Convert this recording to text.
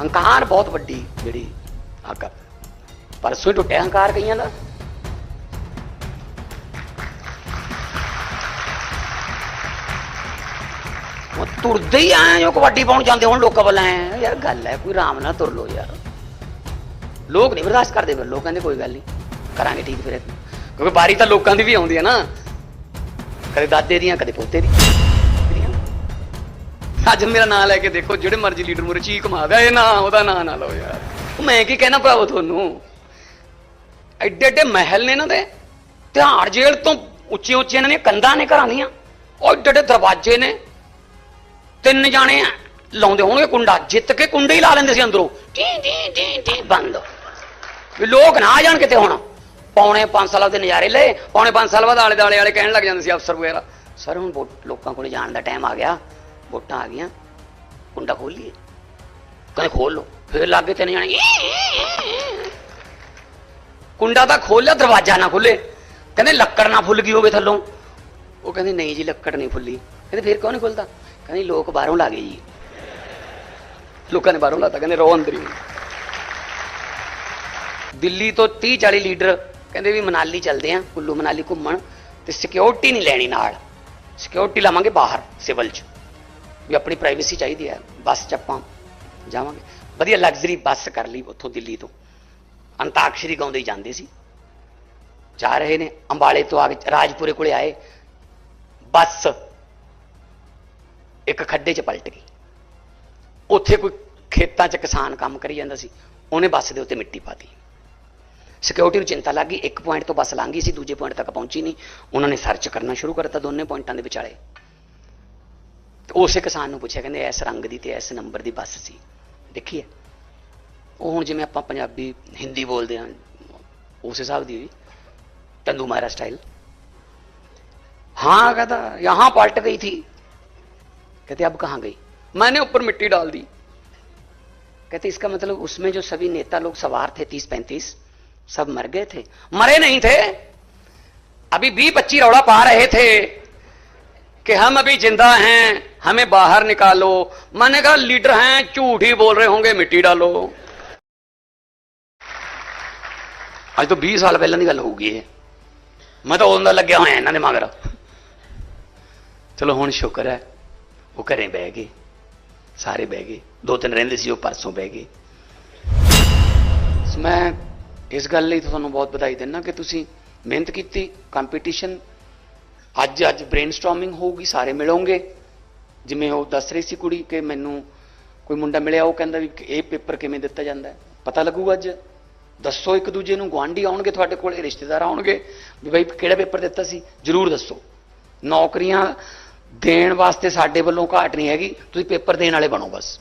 ਹੰਕਾਰ ਬਹੁਤ ਵੱਡੀ ਜਿਹੜੀ ਆਕਰ ਪਰਸੋਂ ਹੀ ਟੁੱਟਿਆ ਹੰਕਾਰ ਕਈਆਂ ਦਾ। ਉਹ ਤੁਰਦੇ ਹੀ ਆਏ ਜੋ ਕਬੱਡੀ ਪਾਉਣ ਜਾਂਦੇ, ਹੁਣ ਲੋਕਾਂ ਵੱਲ ਆਏ ਯਾਰ ਗੱਲ ਹੈ, ਕੋਈ ਆਰਾਮ ਨਾਲ ਤੁਰ ਲੋ ਯਾਰ। ਲੋਕ ਨਹੀਂ ਬਰਦਾਸ਼ਤ ਕਰਦੇ ਫਿਰ, ਲੋਕ ਕਹਿੰਦੇ ਕੋਈ ਗੱਲ ਨਹੀਂ। ਕਰਾਂਗੇ ਠੀਕ ਫਿਰ। ਕਿਉਂਕਿ ਬਾਰੀ ਤਾਂ ਲੋਕਾਂ ਦੀ ਵੀ ਆਉਂਦੀ ਹੈ ਨਾ। ਕਦੇ ਦਾਦੇ ਦੀਆਂ, ਕਦੇ ਪੋਤੇ ਦੀ ਅੱਜ ਮੇਰਾ ਨਾਂ ਲੈ ਕੇ ਦੇਖੋ, ਜਿਹੜੇ ਮਰਜ਼ੀ ਲੀਡਰ ਮੁਰੇ ਚੀਕ ਮਾਰਦਾ ਇਹ ਨਾ, ਉਹਦਾ ਨਾਂ ਨਾ ਲਓ ਯਾਰ। ਮੈਂ ਕੀ ਕਹਿਣਾ ਭਰਾਵੋ ਤੁਹਾਨੂੰ? ਐਡੇ ਐਡੇ ਮਹਿਲ ਨੇ ਇਹਨਾਂ ਦੇ। ਤਿਹਾੜ ਜੇਲ੍ਹ ਤੋਂ ਉੱਚੇ ਉੱਚੇ ਇਹਨਾਂ ਦੀਆਂ ਕੰਧਾਂ ਨੇ ਘਰਾਂ ਦੀਆਂ। ਉਹ ਐਡੇ ਐਡੇ ਦਰਵਾਜ਼ੇ ਨੇ। ਤਿੰਨ ਜਾਣੇ ਆ, ਲਾਉਂਦੇ ਹੋਣਗੇ ਕੁੰਡਾ, ਜਿੱਤ ਕੇ ਕੁੰਡੇ ਹੀ ਲਾ ਲੈਂਦੇ ਸੀ ਅੰਦਰੋਂ। ਟੀ ਟੀ ਟੀ ਟੀ, ਬੰਦ। ਵੀ ਲੋਕ ਨਾ ਆ ਜਾਣ ਕਿਤੇ ਹੁਣ। ਪੌਣੇ 5 ਸਾਲਾਂ ਦੇ ਨਜ਼ਾਰੇ ਲਏ, ਪੌਣੇ 5 ਸਾਲ ਬਾਅਦ ਆਲੇ ਦਾਲੇ ਵਾਲੇ ਕਹਿਣ ਲੱਗ ਜਾਂਦੇ ਸੀ ਅਫਸਰ ਵਗੈਰਾ। ਸਰ, ਹੁਣ ਲੋਕਾਂ ਕੋਲ ਜਾਣ ਦਾ ਟਾਈਮ ਆ ਗਿਆ। ਵੋਟਾਂ ਆ ਗਈਆਂ। ਕੁੰਡਾ ਖੋਲ ਲਈਏ। ਕਹਿੰਦੇ ਖੋਲ ਲਓ। ਫਿਰ ਲੱਗੇ ਤਿੰਨ ਜਾਣੇ ਕੁੰਡਾ ਤਾਂ ਖੋਲਿਆ ਦਰਵਾਜ਼ਾ ਨਾ ਖੁੱਲੇ ਕਹਿੰਦੇ ਲੱਕੜ ਨਾ ਫੁੱਲ ਗਈ ਹੋਵੇ ਥੱਲੋਂ। ਉਹ ਕਹਿੰਦੇ, ਨਹੀਂ ਜੀ, ਲੱਕੜ ਨਹੀਂ ਫੁੱਲੀ। ਕਹਿੰਦੇ, ਫਿਰ ਕਿਉਂ ਨਹੀਂ ਖੁੱਲਦਾ? ਕਹਿੰਦੇ, ਲੋਕ ਬਾਹਰੋਂ ਲਾ ਗਏ ਜੀ। ਲੋਕਾਂ ਨੇ ਬਾਹਰੋਂ ਲਾਤਾ, ਕਹਿੰਦੇ, ਰੋ ਅੰਦਰ ਹੀ ਦਿੱਲੀ ਤੋਂ 30 40 ਲੀਡਰ ਕਹਿੰਦੇ ਵੀ ਮਨਾਲੀ ਚੱਲਦੇ ਆ, ਕੁੱਲੂ ਮਨਾਲੀ ਘੁੰਮਣ ਤੇ ਸਿਕਿਉਰਿਟੀ ਨਹੀਂ ਲੈਣੀ ਨਾਲ। ਸਿਕਿਉਰਿਟੀ ਲਾਵਾਂਗੇ ਬਾਹਰ, ਸਿਵਲ 'ਚ। ਵੀ ਆਪਣੀ ਪ੍ਰਾਈਵੇਸੀ ਚਾਹੀਦੀ ਹੈ, ਬੱਸ 'ਚ ਆਪਾਂ ਜਾਵਾਂਗੇ। ਵਧੀਆ ਲਗਜ਼ਰੀ ਬੱਸ ਕਰ ਲਈ ਉੱਥੋਂ ਦਿੱਲੀ ਤੋਂ। ਅੰਤਾਕਸ਼ਰੀ ਗਾਉਂਦੇ ਜਾਂਦੇ ਸੀ। ਜਾ ਰਹੇ ਨੇ, ਅੰਬਾਲੇ ਤੋਂ ਆ ਕੇ ਰਾਜਪੁਰੇ ਕੋਲੇ ਆਏ। ਬੱਸ ਇੱਕ ਖੱਡੇ 'ਚ ਪਲਟ ਗਈ। ਉੱਥੇ ਕੋਈ ਖੇਤਾਂ 'ਚ ਕਿਸਾਨ ਕੰਮ ਕਰੀ ਜਾਂਦਾ ਸੀ। ਉਹਨੇ ਬੱਸ ਦੇ ਉੱਤੇ ਮਿੱਟੀ ਪਾਤੀ। ਸਿਕਿਉਰਿਟੀ ਨੂੰ ਚਿੰਤਾ ਲੱਗ ਗਈ। ਇੱਕ ਪੁਆਇੰਟ ਤੋਂ ਬੱਸ ਲੰਘ ਗਈ ਸੀ, ਦੂਜੇ ਪੁਆਇੰਟ ਤੱਕ ਪਹੁੰਚੀ ਨਹੀਂ। ਉਹਨਾਂ ਨੇ ਸਰਚ ਕਰਨਾ ਸ਼ੁਰੂ ਕਰਤਾ ਦੋਨੇ ਪੁਆਇੰਟਾਂ ਦੇ ਵਿਚਾਲੇ। ਤੇ ਉਸੇ ਕਿਸਾਨ ਨੂੰ ਪੁੱਛਿਆ ਕਹਿੰਦੇ ਇਸ ਰੰਗ ਦੀ ਤੇ ਇਸ ਨੰਬਰ ਦੀ ਬੱਸ ਸੀ ਦੇਖੀਏ ਉਹ ਹੁਣ ਜਿਵੇਂ ਆਪਾਂ ਪੰਜਾਬੀ ਹਿੰਦੀ ਬੋਲਦੇ ਹਾਂ ਉਸ ਹਿਸਾਬ ਦੀ ਹੋਈ ਤੰਦੂ ਮਾਰਾ स्टाइल हाँ कहता यहां पलट गई थी कहते अब कहां गई मैंने ऊपर मिट्टी डाल दी कहते इसका मतलब उसमें जो सभी नेता लोग सवार थे तीस पैंतीस सब मर गए थे मरे नहीं थे अभी बी पच्ची रौड़ा पा रहे थे कि हम अभी जिंदा हैं हमें बाहर निकालो मैंने कहा लीडर हैं झूठ ही बोल रहे होंगे मिट्टी डालो ਅੱਜ ਤੋਂ 20 ਸਾਲ ਪਹਿਲਾਂ ਦੀ ਗੱਲ ਹੋਊਗੀ ਇਹ ਮੈਂ ਤਾਂ ਉਦੋਂ ਦਾ ਲੱਗਿਆ ਹੋਇਆ ਇਹਨਾਂ ਦੇ ਮਗਰ ਚਲੋ ਹੁਣ ਸ਼ੁਕਰ ਹੈ ਉਹ ਘਰੇ ਬਹਿ ਗਏ ਸਾਰੇ ਬਹਿ ਗਏ ਦੋ ਤਿੰਨ ਰਹਿੰਦੇ ਸੀ ਉਹ ਪਰਸੋਂ ਬਹਿ ਗਏ ਸੋ ਮੈਂ ਇਸ ਗੱਲ ਲਈ ਤੁਹਾਨੂੰ ਬਹੁਤ ਵਧਾਈ ਦਿੰਦਾ ਕਿ ਤੁਸੀਂ ਮਿਹਨਤ ਕੀਤੀ ਕੰਪੀਟੀਸ਼ਨ ਅੱਜ ਅੱਜ ਬ੍ਰੇਨਸਟਾਰਮਿੰਗ ਹੋਊਗੀ, ਸਾਰੇ ਮਿਲੋਗੇ। ਜਿਵੇਂ ਉਹ ਦੱਸ ਰਹੀ ਸੀ ਕੁੜੀ ਕਿ ਮੈਨੂੰ ਕੋਈ ਮੁੰਡਾ ਮਿਲਿਆ, ਉਹ ਕਹਿੰਦਾ ਵੀ ਇਹ ਪੇਪਰ ਕਿਵੇਂ ਦਿੱਤਾ ਜਾਂਦਾ ਹੈ। ਪਤਾ ਲੱਗੂਗਾ ਅੱਜ। ਦੱਸੋ ਇੱਕ ਦੂਜੇ ਨੂੰ, ਗੁਆਂਢੀ ਆਉਣਗੇ ਤੁਹਾਡੇ ਕੋਲੇ, ਰਿਸ਼ਤੇਦਾਰ ਆਉਣਗੇ ਵੀ ਬਈ ਕਿਹੜਾ ਪੇਪਰ ਦਿੱਤਾ ਸੀ? ਜਰੂਰ ਦੱਸੋ। ਨੌਕਰੀਆਂ ਦੇਣ ਵਾਸਤੇ ਸਾਡੇ ਵੱਲੋਂ ਘਾਟ ਨਹੀਂ ਹੈਗੀ, ਤੁਸੀਂ ਪੇਪਰ ਦੇਣ ਵਾਲੇ ਬਣੋ ਬਸ।